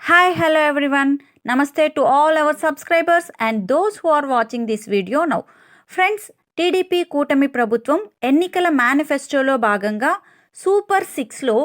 Hi, hello everyone. Namaste to all our subscribers and those who are watching this video now. Friends TDP కూటమి ప్రభుత్వం ఎన్నికల మేనిఫెస్టోలో భాగంగా super సిక్స్లో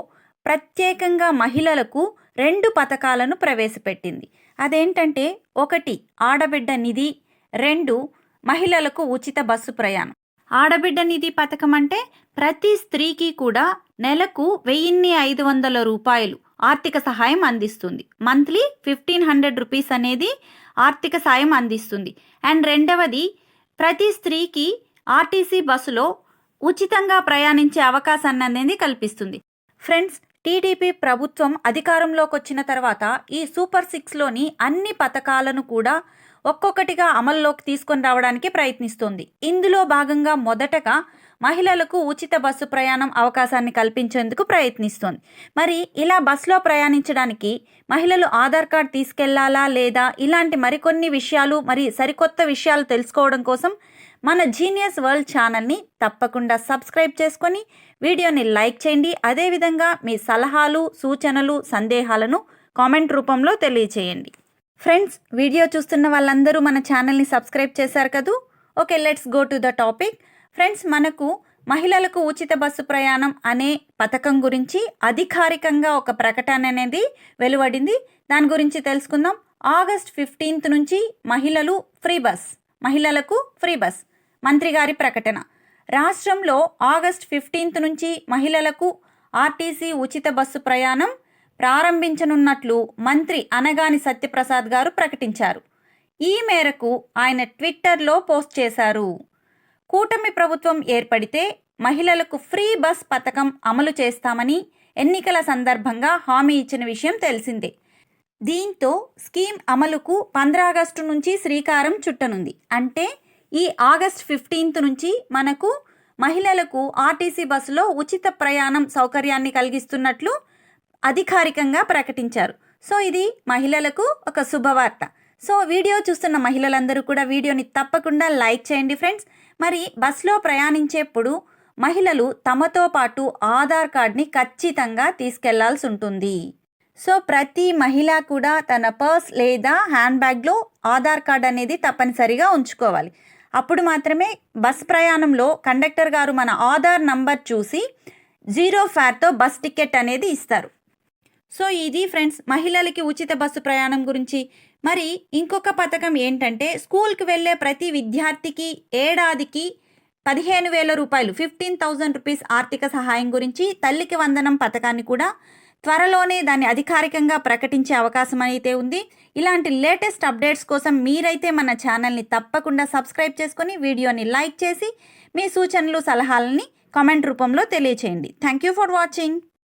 ప్రత్యేకంగా మహిళలకు రెండు పథకాలను ప్రవేశపెట్టింది అదేంటంటే ఒకటి ఆడబిడ్డ నిధి రెండు మహిళలకు ఉచిత బస్సు ప్రయాణం ఆడబిడ్డ నిధి పథకం అంటే ప్రతి స్త్రీకి కూడా నెలకు వెయ్యిన్ని ఐదు వందల రూపాయలు ఆర్థిక సహాయం అందిస్తుంది. మంత్లీ ఫిఫ్టీన్ హండ్రెడ్ రూపీస్ అనేది ఆర్థిక సాయం అందిస్తుంది. అండ్ రెండవది ప్రతి స్త్రీకి ఆర్టీసీ బస్సులో ఉచితంగా ప్రయాణించే అవకాశాన్ని అనేది కల్పిస్తుంది. ఫ్రెండ్స్ టీడీపీ ప్రభుత్వం అధికారంలోకి వచ్చిన తర్వాత ఈ సూపర్ సిక్స్లోని అన్ని పథకాలను కూడా ఒక్కొక్కటిగా అమల్లోకి తీసుకొని రావడానికి ప్రయత్నిస్తోంది. ఇందులో భాగంగా మొదటగా మహిళలకు ఉచిత బస్సు ప్రయాణం అవకాశాన్ని కల్పించేందుకు ప్రయత్నిస్తోంది. మరి ఇలా బస్సులో ప్రయాణించడానికి మహిళలు ఆధార్ కార్డ్ తీసుకెళ్ళాలా లేదా ఇలాంటి మరికొన్ని విషయాలు మరి సరికొత్త విషయాలు తెలుసుకోవడం కోసం మన జీనియస్ వరల్డ్ ఛానల్ని తప్పకుండా సబ్స్క్రైబ్ చేసుకొని వీడియోని లైక్ చేయండి. అదేవిధంగా మీ సలహాలు సూచనలు సందేహాలను కామెంట్ రూపంలో తెలియచేయండి. ఫ్రెండ్స్ వీడియో చూస్తున్న వాళ్ళందరూ మన ఛానల్ని సబ్స్క్రైబ్ చేశారు కదూ? Okay let's go to the topic. Friends మనకు మహిళలకు ఉచిత బస్సు ప్రయాణం అనే పథకం గురించి అధికారికంగా ఒక ప్రకటన అనేది వెలువడింది. దాని గురించి తెలుసుకుందాం. ఆగస్ట్ ఫిఫ్టీన్త్ నుంచి మహిళలు ఫ్రీ బస్ మహిళలకు ఫ్రీ బస్ మంత్రి గారి ప్రకటన. రాష్ట్రంలో ఆగస్ట్ ఫిఫ్టీన్త్ నుంచి మహిళలకు ఆర్టీసీ ఉచిత బస్సు ప్రయాణం ప్రారంభించనున్నట్లు మంత్రి అనగాని సత్యప్రసాద్ గారు ప్రకటించారు. ఈ మేరకు ఆయన ట్విట్టర్లో పోస్ట్ చేశారు. కూటమి ప్రభుత్వం ఏర్పడితే మహిళలకు ఫ్రీ బస్ పథకం అమలు చేస్తామని ఎన్నికల సందర్భంగా హామీ ఇచ్చిన విషయం తెలిసిందే. దీంతో స్కీమ్ అమలుకు ఆగస్టు నుంచి శ్రీకారం చుట్టనుంది. అంటే ఈ ఆగస్ట్ ఫిఫ్టీన్త్ నుంచి మనకు మహిళలకు ఆర్టీసీ బస్సులో ఉచిత ప్రయాణం సౌకర్యాన్ని కలిగిస్తున్నట్లు అధికారికంగా ప్రకటించారు. సో ఇది మహిళలకు ఒక శుభవార్త. సో వీడియో చూస్తున్న మహిళలందరూ కూడా వీడియోని తప్పకుండా లైక్ చేయండి ఫ్రెండ్స్. మరి బస్సులో ప్రయాణించేప్పుడు మహిళలు తమతో పాటు ఆధార్ కార్డ్ని ఖచ్చితంగా తీసుకెళ్ళాల్సి ఉంటుంది. సో ప్రతి మహిళ కూడా తన పర్స్ లేదా హ్యాండ్ బ్యాగ్లో ఆధార్ కార్డ్ అనేది తప్పనిసరిగా ఉంచుకోవాలి. అప్పుడు మాత్రమే బస్ ప్రయాణంలో కండక్టర్ గారు మన ఆధార్ నంబర్ చూసి జీరో ఫేర్తో బస్ టికెట్ అనేది ఇస్తారు. సో ఇది ఫ్రెండ్స్ మహిళలకి ఉచిత బస్సు ప్రయాణం గురించి. మరి ఇంకొక పథకం ఏంటంటే స్కూల్కి వెళ్ళే ప్రతి విద్యార్థికి ఏడాదికి పదిహేను వేల రూపాయలు ఫిఫ్టీన్ థౌజండ్ రూపీస్ ఆర్థిక సహాయం గురించి తల్లికి వందనం పథకాన్ని కూడా త్వరలోనే దాన్ని అధికారికంగా ప్రకటించే అవకాశం అయితే ఉంది. ఇలాంటి లేటెస్ట్ అప్డేట్స్ కోసం మీరైతే మన ఛానల్ని తప్పకుండా సబ్స్క్రైబ్ చేసుకొని వీడియోని లైక్ చేసి మీ సూచనలు సలహాలని కామెంట్ రూపంలో తెలియచేయండి. Thank you for watching.